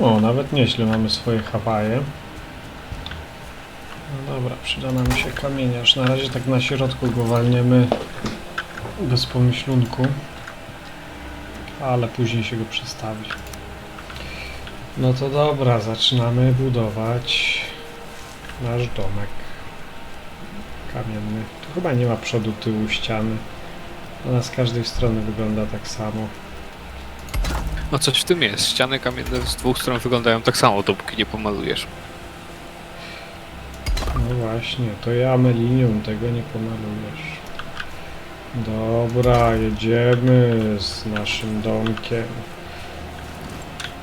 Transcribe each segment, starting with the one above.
O, nawet nieźle mamy swoje Hawaje. No dobra, przyda nam się kamieniarz. Na razie tak na środku go walniemy bez pomyślunku. Ale później się go przestawi. No to dobra, zaczynamy budować nasz domek kamienny. Tu chyba nie ma przodu, tyłu ściany. Ona z każdej strony wygląda tak samo. No coś w tym jest. Ściany kamienne z dwóch stron wyglądają tak samo, dopóki nie pomalujesz. No właśnie, to ja linią tego nie pomalujesz. Dobra, jedziemy z naszym domkiem.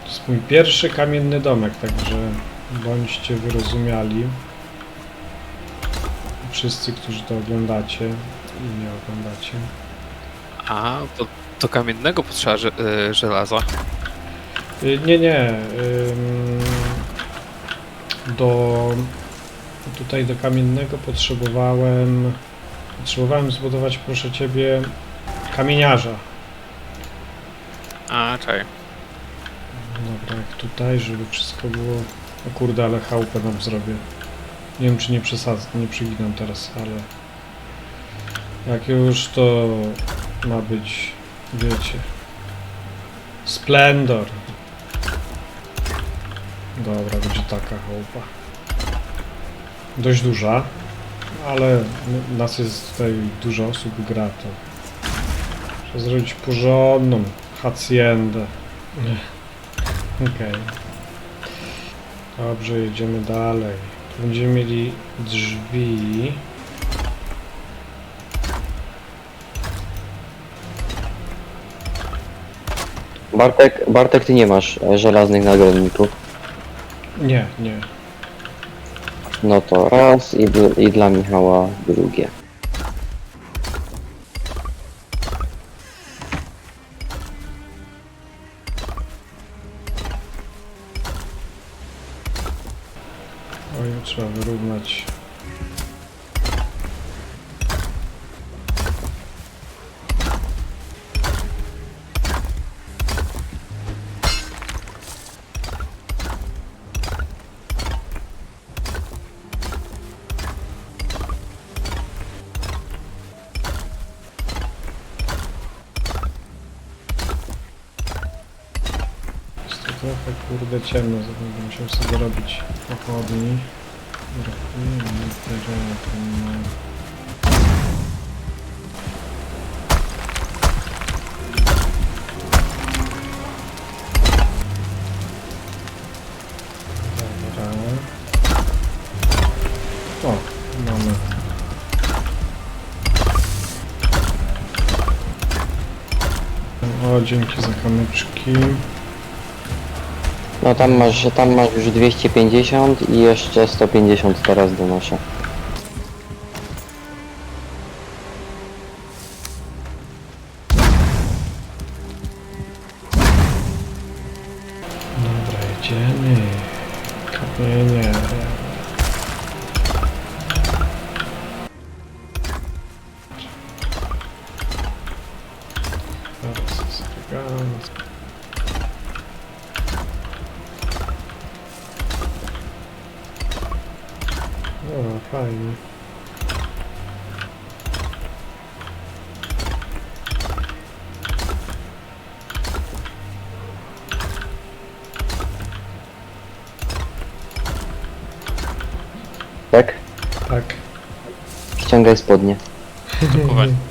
To jest mój pierwszy kamienny domek, także bądźcie wyrozumiali. Wszyscy, którzy to oglądacie i nie oglądacie. A, to do kamiennego potrzeba że, e, żelaza. Y, Nie, nie. ym, Do tutaj do kamiennego potrzebowałem potrzebowałem zbudować proszę ciebie kamieniarza. A, czaj. Dobra, jak tutaj, żeby wszystko było. O kurde, ale chałupę nam zrobię. Nie wiem czy nie przesadzę, nie przyginam teraz, ale jak już to ma być, wiecie. Splendor. Dobra, będzie taka chałupa. Dość duża, ale nas jest tutaj dużo osób gra, to trzeba zrobić porządną haciendę. Okej. Dobrze, jedziemy dalej. Będziemy mieli drzwi. Bartek, Bartek, ty nie masz e, żelaznych nagrodników. Nie, nie. No to raz i, dl- i dla Michała drugie. Oj, trzeba wyrównać. Trochę kurde ciemno, będę musiał sobie robić pochodni. O, mamy. O, dzięki za kamyczki. No tam masz, tam masz już 250 i jeszcze 150 teraz donoszę. Dobra, jedziemy. Kamienie. Teraz jest elegancko. Fajnie. Tak? Tak. Ściągaj spodnie. Dokładnie.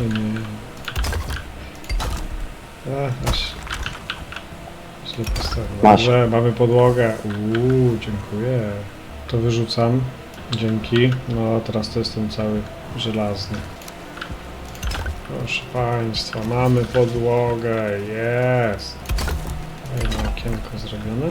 Nie, nie. A, aż. Źle postawiłem. Masz. Dobrze, mamy podłogę. Uuu, dziękuję. To wyrzucam. Dzięki. No, teraz to jestem cały żelazny. Proszę Państwa, mamy podłogę. Jest. Jedno okienko zrobione.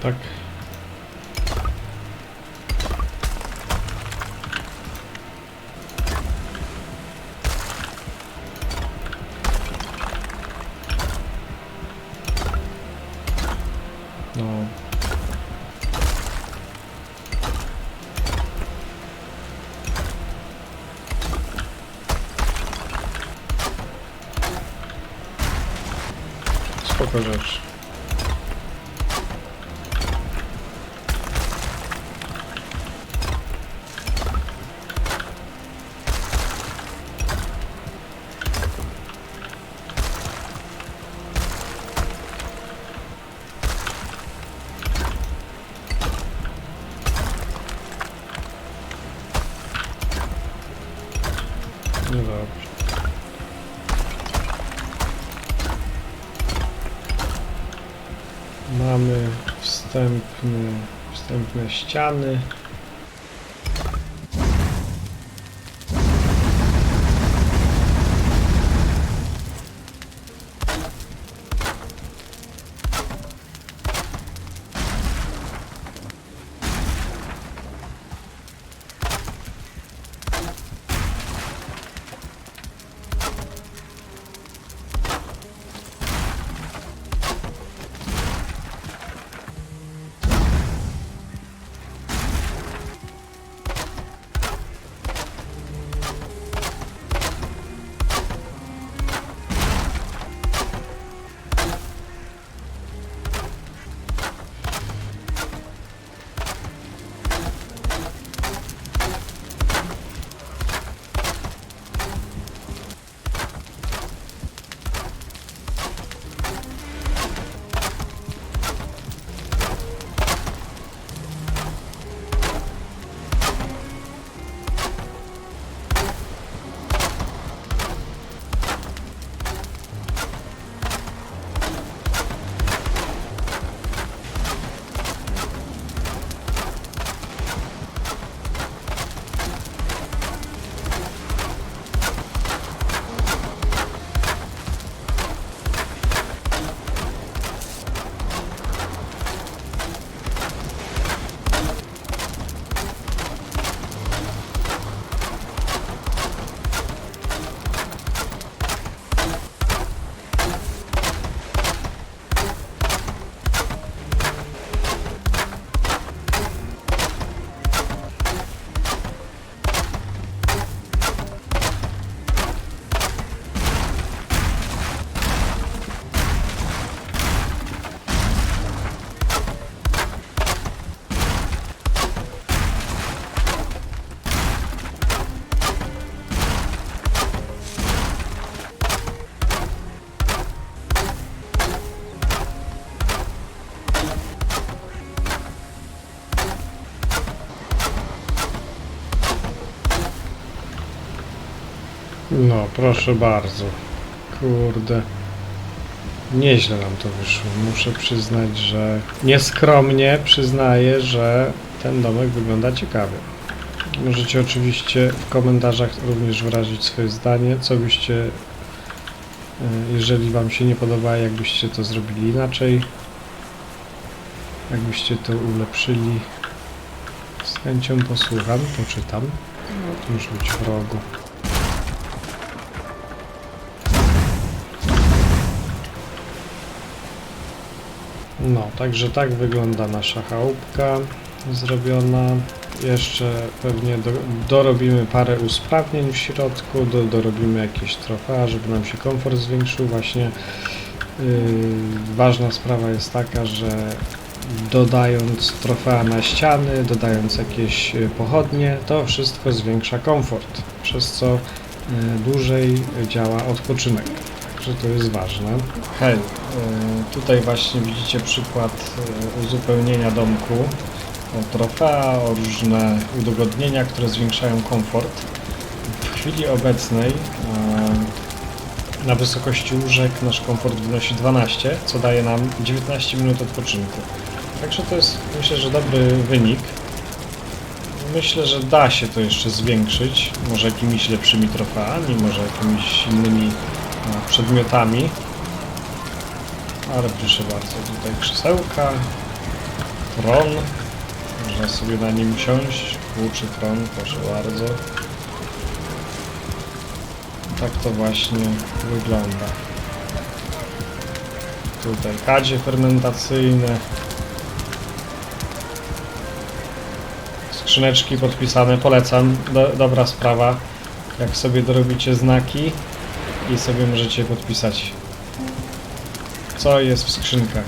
Tak. No. Spoko rzecz. No dobrze. Mamy wstępny, wstępne ściany. No, proszę bardzo. Kurde. Nieźle nam to wyszło. Muszę przyznać, że nieskromnie przyznaję, że ten domek wygląda ciekawie. Możecie oczywiście w komentarzach również wyrazić swoje zdanie, co byście, e, jeżeli Wam się nie podoba, jakbyście to zrobili inaczej, jakbyście to ulepszyli. Z chęcią posłucham, poczytam. No, to już być w rogu. No, także tak wygląda nasza chałupka zrobiona. Jeszcze pewnie do, dorobimy parę usprawnień w środku, do, dorobimy jakieś trofea, żeby nam się komfort zwiększył. Właśnie yy, ważna sprawa jest taka, że dodając trofea na ściany, dodając jakieś yy, pochodnie, to wszystko zwiększa komfort, przez co yy, dłużej działa odpoczynek. Także to jest ważne. Hej, y, tutaj właśnie widzicie przykład y, uzupełnienia domku o trofea, o różne udogodnienia, które zwiększają komfort. W chwili obecnej y, na wysokości łóżek nasz komfort wynosi 12, co daje nam 19 minut odpoczynku. Także to jest myślę, że dobry wynik. Myślę, że da się to jeszcze zwiększyć. Może jakimiś lepszymi trofeami, może jakimiś innymi przedmiotami. Ale proszę bardzo, tutaj krzesełka, tron. Można sobie na nim siąść. Włóczy tron, proszę bardzo. Tak to właśnie wygląda. Tutaj kadzie fermentacyjne. Skrzyneczki podpisane, polecam. Do, dobra sprawa. Jak sobie dorobicie znaki i sobie możecie podpisać co jest w skrzynkach.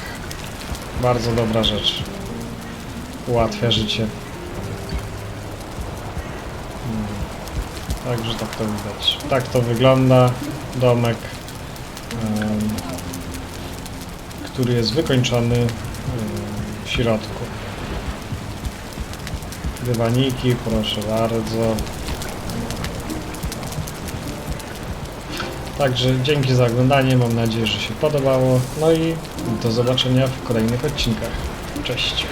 Bardzo dobra rzecz. Ułatwia życie. Hmm. Także tak to widać. Tak to wygląda domek, em, który jest wykończony em, w środku. Dywaniki, proszę bardzo. Także dzięki za oglądanie, mam nadzieję, że się podobało. No i do zobaczenia w kolejnych odcinkach. Cześć.